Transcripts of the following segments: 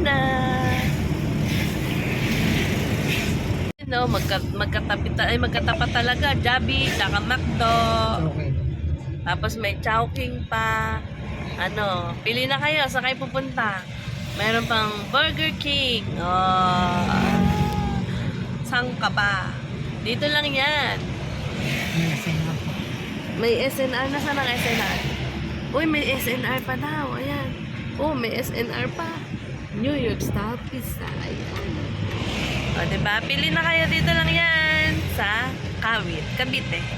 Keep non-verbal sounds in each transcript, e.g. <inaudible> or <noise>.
na. You no, know, magka, magkatabi ay magkatapat talaga, Jabi, tsaka Macdo. Tapos may Chowking pa. Ano, pili na kayo sa kayo pupunta. Meron pang Burger King. Oh. Saan ka ba? Dito lang yan. May SNR pa. May SNR. SNR? Uy, may SNR pa daw. Ayan. Oh, may SNR pa. New York Style Pizza. Ayan. O, diba? Pili na kayo dito lang yan. Sa Kawit. Cavite. <laughs>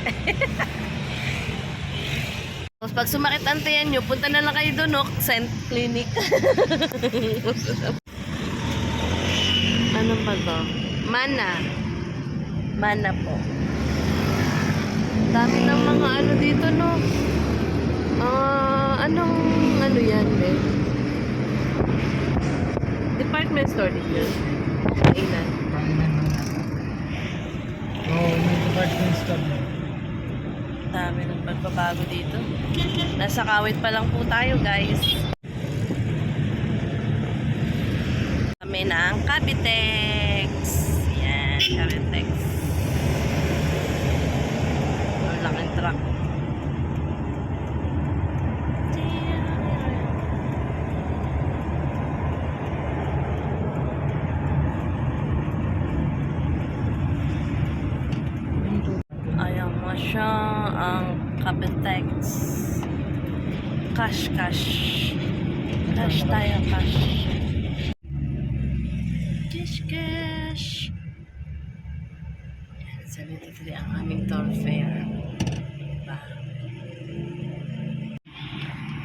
Tapos pag sumakit ang tiyan nyo, punta na lang kayo doon, no? Saint Clinic. <laughs> ano ba to? Mana. Mana po. Dami ng mga ano dito, no? Ah, anong ano yan, eh? Department store yun. Kainan. Oh, may department store na. Dami ng pagbabago dito. Nasa kawit pa lang po tayo, guys. Kami ng Capitex. Yan, Capitex. Ang laking truck. Ayan mo siya ang Capitex. Cash, cash. Cash tayo, cash. Cash, cash. Yan, 73 ang aming tour fare. Diba?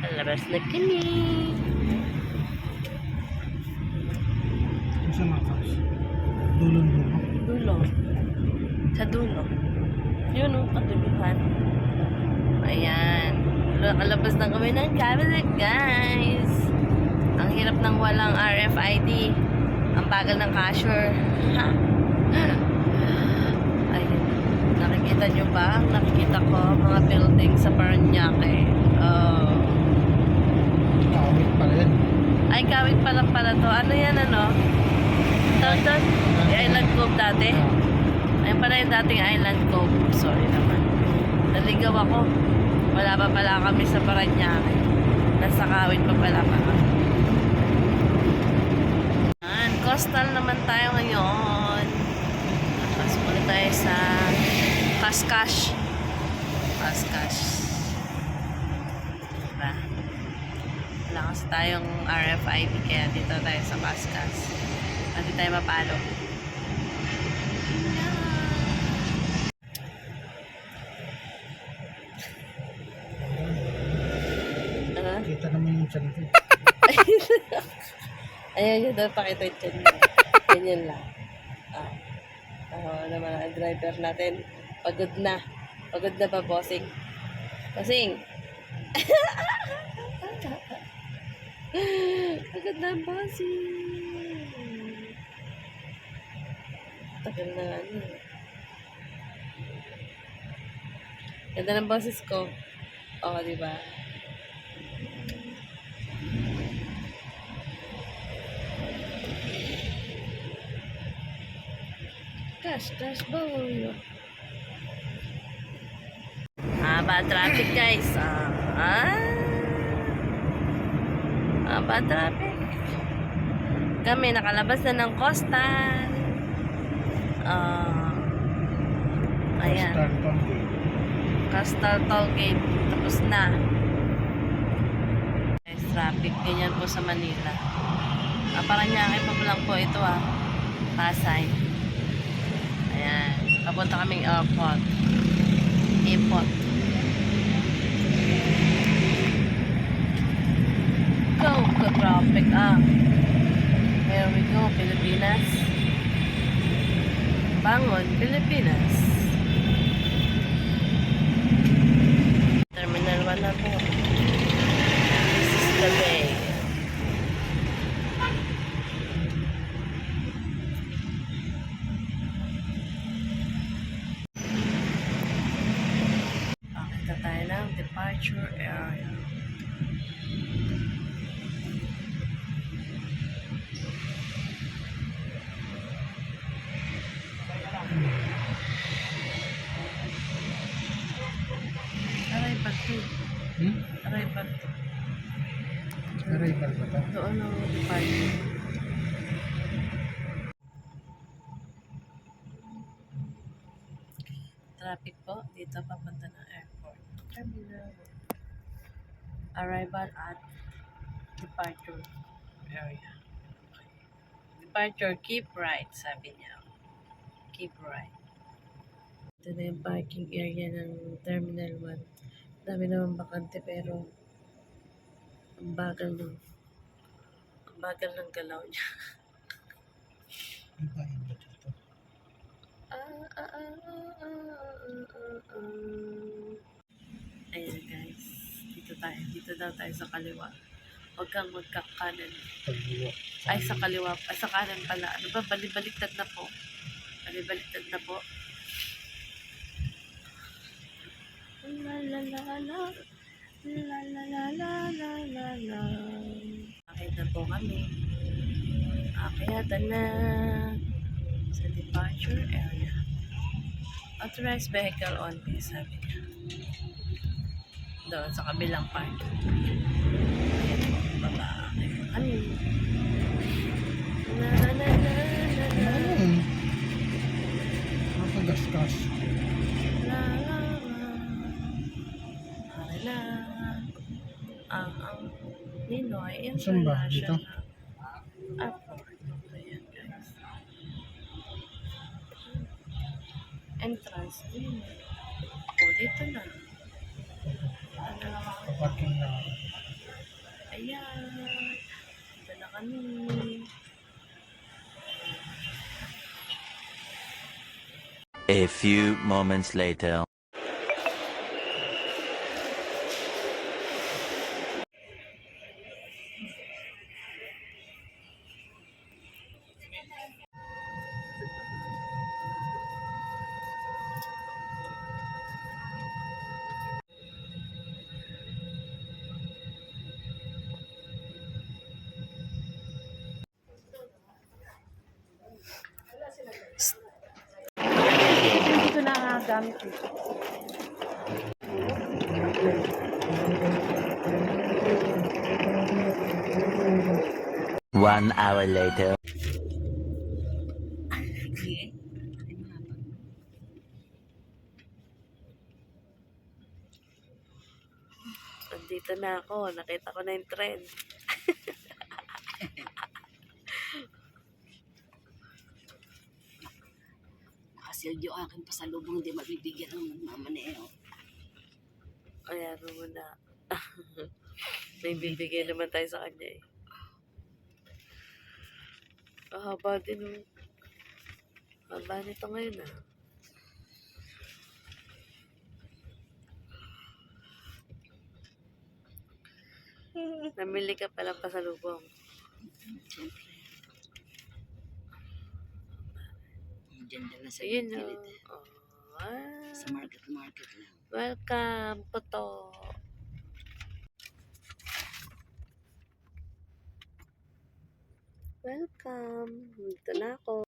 Alabas na. Kung sa mga house. Dulong dulo. Dulo. Sa dulo. Yun o, kaduluhan. Ayan. Nakalabas na kami ng cabinet, guys. Ang hirap ng walang RFID. Ang bagal ng cashier. <gasps> Ayun. Nakikita nyo ba? Nakikita ko mga building sa Paranaque. Oh. Kawit pala yan. Ay, kawit pa lang pala to. Ano yan, ano? Tawag doon? Island Cove dati? Ayun pala yung dating Island Cove. Sorry naman. Naligaw ako. Wala pa pala kami sa Paranaque. Nasa kawit pa pala pa. Yan. Coastal naman tayo ngayon. Tapos muna tayo sa Kaskash. Kaskash. Diba? Wala kasi tayong RFID kaya dito tayo sa Kaskash. Hindi tayo mapalo. Kita naman yung chan ko. <laughs> Ayan yun daw pakita yung tiyan niya. Ganyan lang. Ah. Oo naman ang driver natin. Pagod na. Pagod na ba, bossing? Bossing! <laughs> Pagod na, bossing! Tagal na ano. Ganda ng boses ko. Oo, di ba? Cash, cash boy. Haba traffic guys. Ah, ah. Haba traffic. Kami nakalabas na ng coastal. Ah. ayan. Coastal toll gate. Tapos na. Guys, traffic. Ganyan po sa Manila. Ah, Paranaque pa lang po ito ah. Pasay. Ayan. Papunta kaming airport. Airport. Go! Go traffic ah. Here we go, Pilipinas. Bangon, Pilipinas. Doon ang departure. Traffic po dito papunta ng airport. Terminal. Arrival at departure area. Departure, keep right, sabi niya. Keep right. Ito na yung parking area ng Terminal 1. Dami naman bakante pero ang bagal ng ang bagal ng galaw niya. Ano ba dito? Ah, ah, ah, ah, ah, ah, ah. Ayan guys, dito tayo. Dito daw tayo sa kaliwa. Huwag kang magkakanan. Pagbuwa. Ay, sa kaliwa. Ay, sa kanan pala. Ano ba? Balibaliktad na po. Balibaliktad na po. La la la la. La la la la la la Akit na po kami. Akyatan na sa departure area. Authorized vehicle only, sabi niya. Doon sa kabilang part. Ayan po, baba. Yun? Na na na na na na. Nakagaskas. La la Saan ba? Dito? Airport. Ayan guys. Entrance din. O, dito na. Ano ako. Kaparking na. Ayan. Dito na kami. A few moments later. Dito gamit eh. One hour later. Andito na ako. Nakita ko na yung trend. <laughs> Nakasilyo akin pa sa lubong, hindi mabibigyan ng mama ni Eo. Ayan mo na. May bibigay naman tayo sa kanya eh. Ah, haba din oh. Haba nito ngayon ah. Namili ka palang pasalubong. Siyempre. Diyan lang na sa Ayun o. gilid. Oh. Sa market market lang. welcome, Poto. Welcome. Dito na ako.